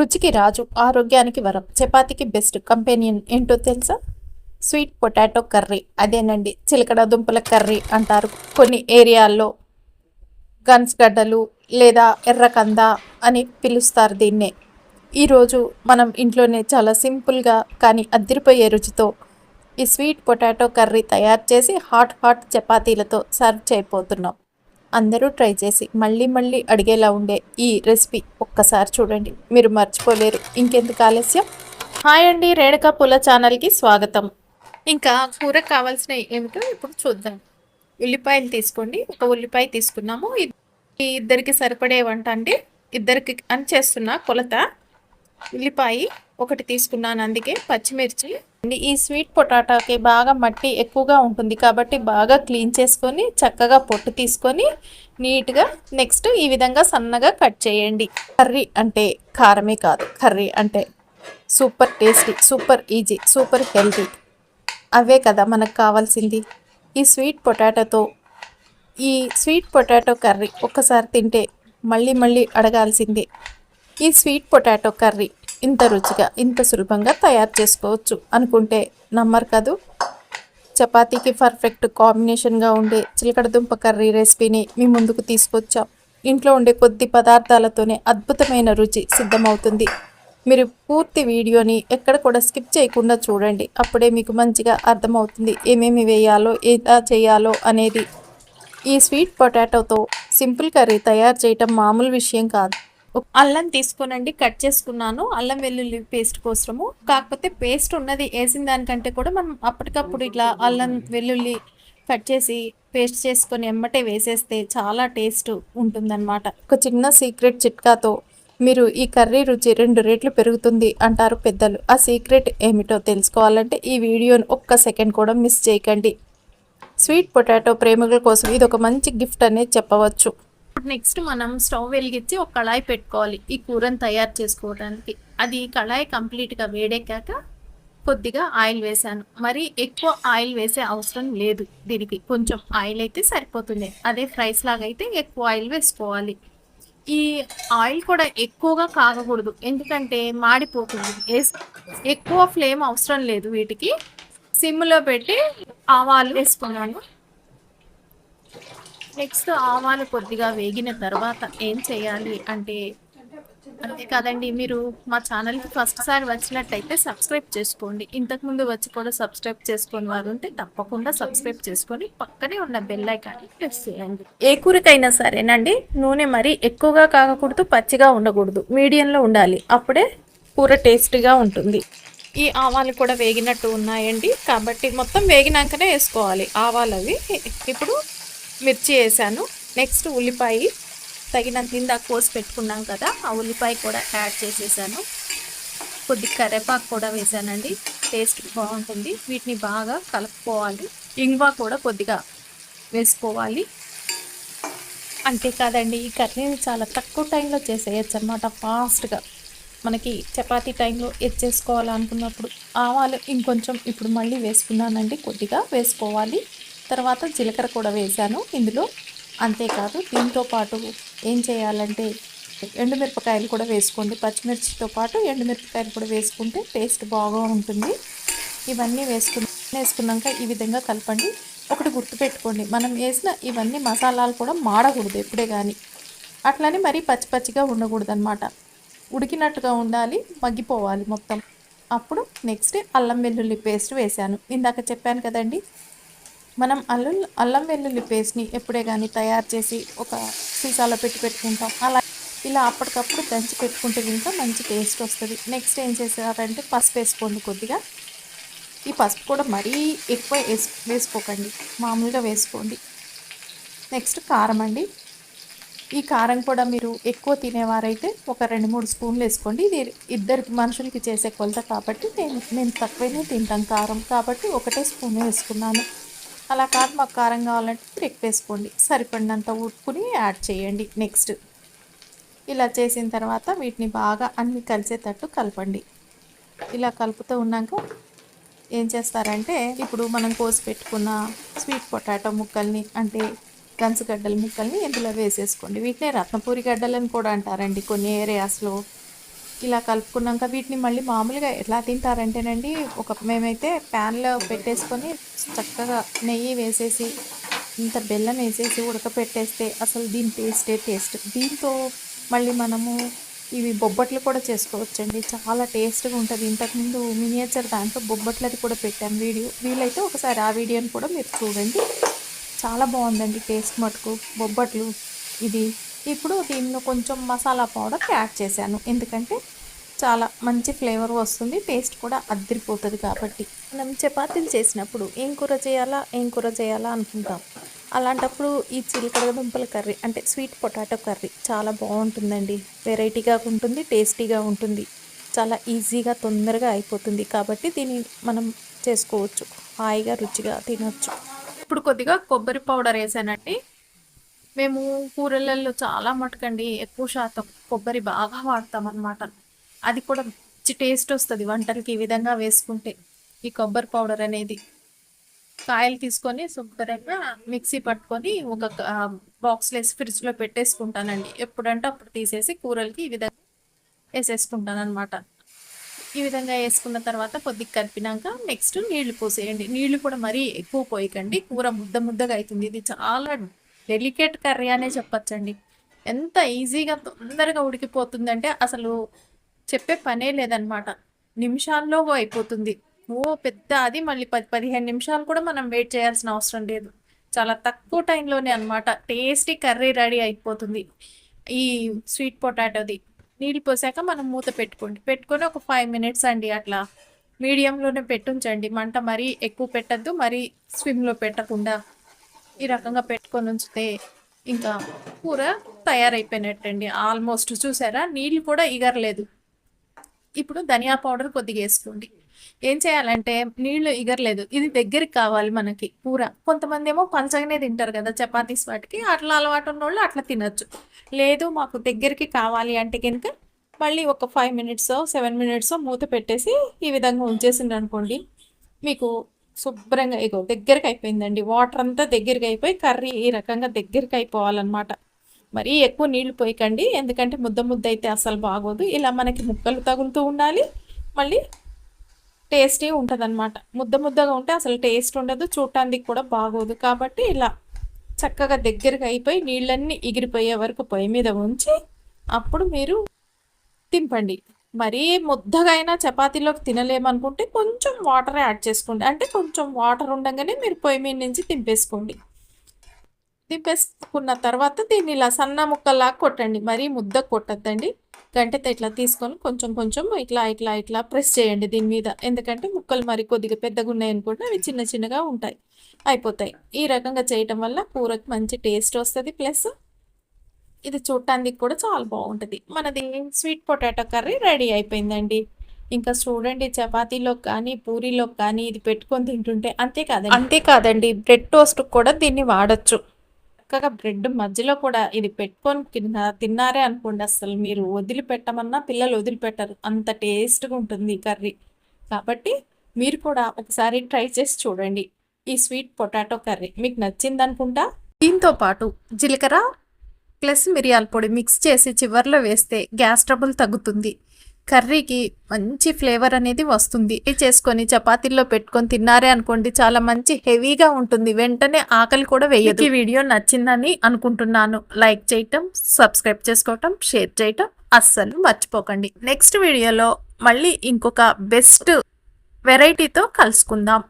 రుచికి రాజు ఆరోగ్యానికి వరం. చపాతీకి బెస్ట్ కంపెనీయన్ ఏంటో తెలుసా? స్వీట్ పొటాటో కర్రీ అదేనండి చిలకడ దుంపల కర్రీ అంటారు. కొన్ని ఏరియాల్లో గన్స్ గడ్డలు లేదా ఎర్రకంద అని పిలుస్తారు దీన్నే. ఈరోజు మనం ఇంట్లోనే చాలా సింపుల్గా కానీ అద్దరిపోయే రుచితో ఈ స్వీట్ పొటాటో కర్రీ తయారు చేసి హాట్ హాట్ చపాతీలతో సర్వ్ చేయబోతున్నాం. అందరూ ట్రై చేసి మళ్ళీ మళ్ళీ అడిగేలా ఉండే ఈ రెసిపీ ఒక్కసారి చూడండి. మీరు మర్చిపోలేరు. ఇంకెందుకు ఆలస్యం? హాయ్ అండి రేణుకా పూల ఛానల్కి స్వాగతం. ఇంకా కూర కావాల్సినవి ఏమిటో ఇప్పుడు చూద్దాం. ఉల్లిపాయలు తీసుకోండి. ఒక ఉల్లిపాయ తీసుకున్నాము. ఈ ఇద్దరికి సరిపడే వంట అండి. ఇద్దరికి అని చేస్తున్నా కొలత. ఉల్లిపాయ ఒకటి తీసుకున్నాను అందుకే పచ్చిమిర్చి ఈ స్వీట్ పొటాటాకి బాగా మట్టి ఎక్కువగా ఉంటుంది కాబట్టి బాగా క్లీన్ చేసుకొని చక్కగా పొట్టు తీసుకొని నీట్గా నెక్స్ట్ ఈ విధంగా సన్నగా కట్ చేయండి. కర్రీ అంటే కారమే కాదు. కర్రీ అంటే super tasty super easy super healthy. అవే కదా మనకు కావాల్సింది. ఈ స్వీట్ పొటాటోతో ఈ స్వీట్ పొటాటో కర్రీ ఒక్కసారి తింటే మళ్ళీ మళ్ళీ అడగాల్సిందే. ఈ స్వీట్ పొటాటో కర్రీ ఇంత రుచిగా ఇంత సులభంగా తయారు చేసుకోవచ్చు అనుకుంటే నమ్మరు కదూ? చపాతీకి పర్ఫెక్ట్ కాంబినేషన్గా ఉండే చిలకడదుంప కర్రీ రెసిపీని మీ ముందుకు తీసుకొచ్చాం. ఇంట్లో ఉండే కొద్ది పదార్థాలతోనే అద్భుతమైన రుచి సిద్ధమవుతుంది. మీరు పూర్తి వీడియోని ఎక్కడ కూడా స్కిప్ చేయకుండా చూడండి. అప్పుడే మీకు మంచిగా అర్థమవుతుంది ఏమేమి వేయాలో ఎలా చేయాలో అనేది. ఈ స్వీట్ పొటాటోతో సింపుల్ కర్రీ తయారు చేయటం మామూలు విషయం కాదు. అల్లం తీసుకోనండి కట్ చేసుకున్నాను. అల్లం వెల్లుల్లి పేస్ట్ కోసము. కాకపోతే పేస్ట్ ఉన్నది వేసిన దానికంటే కూడా మనం అప్పటికప్పుడు ఇట్లా అల్లం వెల్లుల్లి కట్ చేసి పేస్ట్ చేసుకొని ఎమ్మటే వేసేస్తే చాలా టేస్ట్ ఉంటుందన్నమాట. ఒక చిన్న సీక్రెట్ చిట్కాతో మీరు ఈ కర్రీ రుచి రెండు రెట్లు పెరుగుతుంది అంటారు పెద్దలు. ఆ సీక్రెట్ ఏమిటో తెలుసుకోవాలంటే ఈ వీడియోని ఒక్క సెకండ్ కూడా మిస్ చేయకండి. స్వీట్ పొటాటో ప్రేమికుల కోసం ఇది ఒక మంచి గిఫ్ట్ అనేది చెప్పవచ్చు. నెక్స్ట్ మనం స్టవ్ వెలిగించి ఒక కళాయి పెట్టుకోవాలి. ఈ కూరని తయారు చేసుకోవడానికి. అది కళాయి కంప్లీట్గా వేడెక్కాక కొద్దిగా ఆయిల్ వేసాను. మరి ఎక్కువ ఆయిల్ వేసే అవసరం లేదు దీనికి. కొంచెం ఆయిల్ అయితే సరిపోతుంది. అదే ఫ్రైస్ లాగా అయితే ఎక్కువ ఆయిల్ వేసుకోవాలి. ఈ ఆయిల్ కూడా ఎక్కువగా కాగకూడదు. ఎందుకంటే మాడిపోతుంది. ఎక్కువ ఫ్లేమ్ అవసరం లేదు వీటికి. సిమ్లో పెట్టి ఆవాలు వేసుకున్నాను. నెక్స్ట్ ఆవాలు కొద్దిగా వేగిన తర్వాత ఏం చేయాలి అంటే అంతేకాదండి మీరు మా ఛానల్కి ఫస్ట్ సారి వచ్చినట్టయితే సబ్స్క్రైబ్ చేసుకోండి. ఇంతకుముందు వచ్చి కూడా సబ్స్క్రైబ్ చేసుకుని వారు ఉంటే తప్పకుండా సబ్స్క్రైబ్ చేసుకొని పక్కనే ఉన్న బెల్ ఐకాన్ని ప్రెస్ చేయండి. ఏ కూరకైనా సరేనండి. నూనె మరీ ఎక్కువగా కాకూడదు పచ్చిగా ఉండకూడదు. మీడియంలో ఉండాలి. అప్పుడే కూర టేస్టీగా ఉంటుంది. ఈ ఆవాలు కూడా వేగినట్టు ఉన్నాయండి. కాబట్టి మొత్తం వేగినాకనే వేసుకోవాలి. ఆవాలు అవి ఇప్పుడు మిర్చి వేసాను. నెక్స్ట్ ఉల్లిపాయ తగినంత ఇందాక కోసి పెట్టుకున్నాం కదా ఆ ఉల్లిపాయ కూడా యాడ్ చేసేసాను. కొద్ది కరివేపాకు కూడా వేసానండి. టేస్ట్ బాగుంటుంది. వీటిని బాగా కలుపుకోవాలి. ఇంగువ కూడా కొద్దిగా వేసుకోవాలి. అంతే కాదండి ఈ కర్రీని చాలా తక్కువ టైంలో చేసేయచ్చు అనమాట ఫాస్ట్గా మనకి చపాతీ టైంలో ఎచ్చేసుకోవాలనుకున్నప్పుడు ఆవాలు ఇంకొంచెం ఇప్పుడు మళ్ళీ వేసుకున్నానండి కొద్దిగా వేసుకోవాలి. తర్వాత జీలకర్ర కూడా వేసాను ఇందులో అంతేకాదు దీంతో పాటు ఏం చేయాలంటే ఎండుమిరపకాయలు కూడా వేసుకోండి. పచ్చిమిర్చితో పాటు ఎండుమిరపకాయలు కూడా వేసుకుంటే టేస్ట్ బాగా ఉంటుంది. ఇవన్నీ వేసుకుని వేసుకున్నాక ఈ విధంగా కలపండి. ఒకటి గుర్తుపెట్టుకోండి మనం వేసిన ఇవన్నీ మసాలాలు కూడా మాడకూడదు ఎప్పుడే కానీ అట్లనే మరీ పచ్చి పచ్చిగా ఉండకూడదు అనమాట ఉడికినట్టుగా ఉండాలి మగ్గిపోవాలి మొత్తం. అప్పుడు నెక్స్ట్ అల్లం వెల్లుల్లి పేస్ట్ వేసాను ఇందాక చెప్పాను కదండి మనం అల్లం అల్లం వెల్లుల్లి పేస్ట్ని ఎప్పుడే కానీ తయారు చేసి ఒక సీసాలో పెట్టి పెట్టుకుంటాం. అలా ఇలా అప్పటికప్పుడు దంచి పెట్టుకుంటే ఇంకా మంచి టేస్ట్ వస్తుంది. నెక్స్ట్ ఏం చేసారంటే పసుపు వేసుకోండి కొద్దిగా. ఈ పసుపు కూడా మరీ ఎక్కువ వేసు వేసుకోకండి. మామూలుగా వేసుకోండి. నెక్స్ట్ కారం అండి. ఈ కారం కూడా మీరు ఎక్కువ తినేవారైతే ఒక రెండు మూడు స్పూన్లు వేసుకోండి. ఇది ఇద్దరికి మనుషులకి చేసే కొలత కాబట్టి నేను నేను తక్కువనే తింటాను కారం. కాబట్టి ఒకటే స్పూన్ వేసుకున్నాను. అలా కాదు మాకు కారం కావాలంటే మీరు ఎక్కువ వేసుకోండి. సరిపడినంత ఉప్పుని యాడ్ చేయండి. నెక్స్ట్ ఇలా చేసిన తర్వాత వీటిని బాగా అన్ని కలిసేటట్టు కలపండి. ఇలా కలుపుతూ ఉన్నాక ఏం చేస్తారంటే ఇప్పుడు మనం కోసి పెట్టుకున్న స్వీట్ పొటాటో ముక్కల్ని అంటే గంచగడ్డల ముక్కల్ని ఇందులో వేసేసుకోండి. వీటినే రత్నపూరి గడ్డలని కూడా అంటారండి. కొన్ని ఏరియాస్లో ఇలా కలుపుకున్నాక వీటిని మళ్ళీ మామూలుగా ఎలా తింటారంటేనండి ఒక మేమైతే ప్యాన్లో పెట్టేసుకొని చక్కగా నెయ్యి వేసేసి ఇంత బెల్లం వేసేసి ఉడకపెట్టేస్తే అసలు దీని టేస్టే టేస్ట్. దీంతో మళ్ళీ మనము ఇవి బొబ్బట్లు కూడా చేసుకోవచ్చండి. చాలా టేస్ట్గా ఉంటుంది. ఇంతకుముందు మినియేచర్ దాంట్లో బొబ్బట్లది కూడా పెట్టాను వీడియో. వీలైతే ఒకసారి ఆ వీడియోని కూడా మీరు చూడండి. చాలా బాగుందండి టేస్ట్ మటుకు. బొబ్బట్లు ఇది ఇప్పుడు దీనిలో కొంచెం మసాలా పౌడర్ యాడ్ చేశాను. ఎందుకంటే చాలా మంచి ఫ్లేవర్ వస్తుంది. టేస్ట్ కూడా అద్దరిపోతుంది కాబట్టి. మనం చపాతీలు చేసినప్పుడు ఏం కూర చేయాలా ఏం కూర చేయాలా అనుకుంటాం. అలాంటప్పుడు ఈ చిలకడ దుంపల కర్రీ అంటే స్వీట్ పొటాటో కర్రీ చాలా బాగుంటుందండి. వెరైటీగా ఉంటుంది టేస్టీగా ఉంటుంది. చాలా ఈజీగా తొందరగా అయిపోతుంది కాబట్టి దీన్ని మనం చేసుకోవచ్చు. హాయిగా రుచిగా తినొచ్చు. ఇప్పుడు కొద్దిగా కొబ్బరి పౌడర్ వేసానండి. మేము కూరలలో చాలా మటుకండి ఎక్కువ శాతం కొబ్బరి బాగా వాడతాం అనమాట అది కూడా మంచి టేస్ట్ వస్తుంది వంటలకి ఈ విధంగా వేసుకుంటే. ఈ కొబ్బరి పౌడర్ అనేది కాయలు తీసుకొని శుభ్రంగా మిక్సీ పట్టుకొని ఒక బాక్స్లో వేసి ఫ్రిడ్జ్లో పెట్టేసుకుంటానండి. ఎప్పుడంటే అప్పుడు తీసేసి కూరలకి ఈ విధంగా వేసేసుకుంటాను అనమాట ఈ విధంగా వేసుకున్న తర్వాత కొద్దిగా కలిపినాక నెక్స్ట్ నీళ్ళు పోసేయండి. నీళ్ళు కూడా మరీ ఎక్కువ పోయకండి. కూర ముద్ద ముద్దగా అవుతుంది ఇది చాలా డెలికేట్ కర్రీ అనే చెప్పచ్చండి. ఎంత ఈజీగా తొందరగా ఉడికిపోతుందంటే అసలు చెప్పే పనే లేదనమాట. నిమిషాల్లో అయిపోతుంది. ఓ పెద్ద అది మళ్ళీ పది పదిహేను నిమిషాలు కూడా మనం వెయిట్ చేయాల్సిన అవసరం లేదు. చాలా తక్కువ టైంలోనే అనమాట టేస్టీ కర్రీ రెడీ అయిపోతుంది. ఈ స్వీట్ పొటాటోది. నీళ్ళు పోసాక మనం మూత పెట్టుకోండి. పెట్టుకొని ఒక ఫైవ్ మినిట్స్ అండి అట్లా మీడియంలోనే పెట్టుంచండి. మంట మరీ ఎక్కువ పెట్టద్దు మరీ స్విమ్లో పెట్టకుండా ఈ రకంగా పెట్టుకొని ఉంచితే ఇంకా కూర తయారైపోయినట్టండి. ఆల్మోస్ట్ చూసారా? నీళ్ళు కూడా ఇగరలేదు. ఇప్పుడు ధనియా పౌడర్ కొద్దిగా వేసుకోండి. ఏం చేయాలంటే నీళ్ళు ఇగరలేదు. ఇది దగ్గరికి కావాలి మనకి కూర. కొంతమంది ఏమో పంచగానే తింటారు కదా చపాతీస్ వాటికి. అట్లా అలవాటు ఉన్న వాళ్ళు అట్లా తినచ్చు. లేదు మాకు దగ్గరికి కావాలి అంటే కనుక మళ్ళీ ఒక ఫైవ్ మినిట్స్ సెవెన్ మినిట్స్ మూత పెట్టేసి ఈ విధంగా ఉంచేసింది అనుకోండి మీకు శుభ్రంగా ఇగో దగ్గరికి అయిపోయిందండి. వాటర్ అంతా దగ్గరికి అయిపోయి కర్రీ ఈ రకంగా దగ్గరికి అయిపోవాలన్నమాట. మరీ ఎక్కువ నీళ్ళు పోయకండి. ఎందుకంటే ముద్ద ముద్ద అయితే అసలు బాగోదు. ఇలా మనకి ముక్కలు తగులుతూ ఉండాలి. మళ్ళీ టేస్టీ ఉంటుంది అనమాట ముద్ద ముద్దగా ఉంటే అసలు టేస్ట్ ఉండదు. చూడటానికి కూడా బాగోదు. కాబట్టి ఇలా చక్కగా దగ్గరికి అయిపోయి నీళ్ళన్నీ ఎగిరిపోయే వరకు పొయ్యి మీద ఉంచి అప్పుడు మీరు తింపండి. మరీ ముద్దగా అయినా చపాతీలోకి తినలేమనుకుంటే కొంచెం వాటర్ యాడ్ చేసుకోండి. అంటే కొంచెం వాటర్ ఉండగానే మీరు పొయ్యి మీద నుంచి తింపేసుకోండి. దింపేసుకున్న తర్వాత దీన్ని ఇలా సన్న ముక్కల్లాగా కొట్టండి. మరీ ముద్ద కొట్టద్దండి. గంటతో ఇట్లా తీసుకొని కొంచెం కొంచెం ఇట్లా ఇట్లా ఇట్లా ప్రెస్ చేయండి దీని మీద. ఎందుకంటే ముక్కలు మరి కొద్దిగా పెద్దగా ఉన్నాయి అనుకుంటే అవి చిన్న చిన్నగా ఉంటాయి. అయిపోతాయి. ఈ రకంగా చేయటం వల్ల కూరకి మంచి టేస్ట్ వస్తుంది. ప్లస్ ఇది చూడటానికి కూడా చాలా బాగుంటుంది. మనది స్వీట్ పొటాటో కర్రీ రెడీ అయిపోయిందండి. ఇంకా చూడండి చపాతీలో కానీ పూరీలో కానీ ఇది పెట్టుకొని తింటుంటే అంతేకాదండి అంతేకాదండి బ్రెడ్ టోస్ట్ కూడా దీన్ని వాడచ్చు. చక్కగా బ్రెడ్ మధ్యలో కూడా ఇది పెట్టుకొని తిన్నా తిన్నారే అనుకోండి అసలు మీరు వదిలిపెట్టమన్నా పిల్లలు వదిలిపెట్టరు. అంత టేస్ట్గా ఉంటుంది ఈ కర్రీ. కాబట్టి మీరు కూడా ఒకసారి ట్రై చేసి చూడండి ఈ స్వీట్ పొటాటో కర్రీ. మీకు నచ్చింది అనుకుంటా దీంతో పాటు జీలకర్ర ప్లస్ మిరియాల పొడి మిక్స్ చేసి చివర్లో వేస్తే గ్యాస్ ట్రబుల్ తగ్గుతుంది. కర్రీకి మంచి ఫ్లేవర్ అనేది వస్తుంది. ఇది చేసుకొని చపాతీల్లో పెట్టుకొని తిన్నారే అనుకోండి చాలా మంచి హెవీగా ఉంటుంది. వెంటనే ఆకలి కూడా వేయదు. ఈ వీడియో నచ్చిందని అనుకుంటున్నాను. లైక్ చేయటం సబ్స్క్రైబ్ చేసుకోవటం షేర్ చేయటం అస్సలు మర్చిపోకండి. నెక్స్ట్ వీడియోలో మళ్ళీ ఇంకొక బెస్ట్ వెరైటీతో కలుసుకుందాం.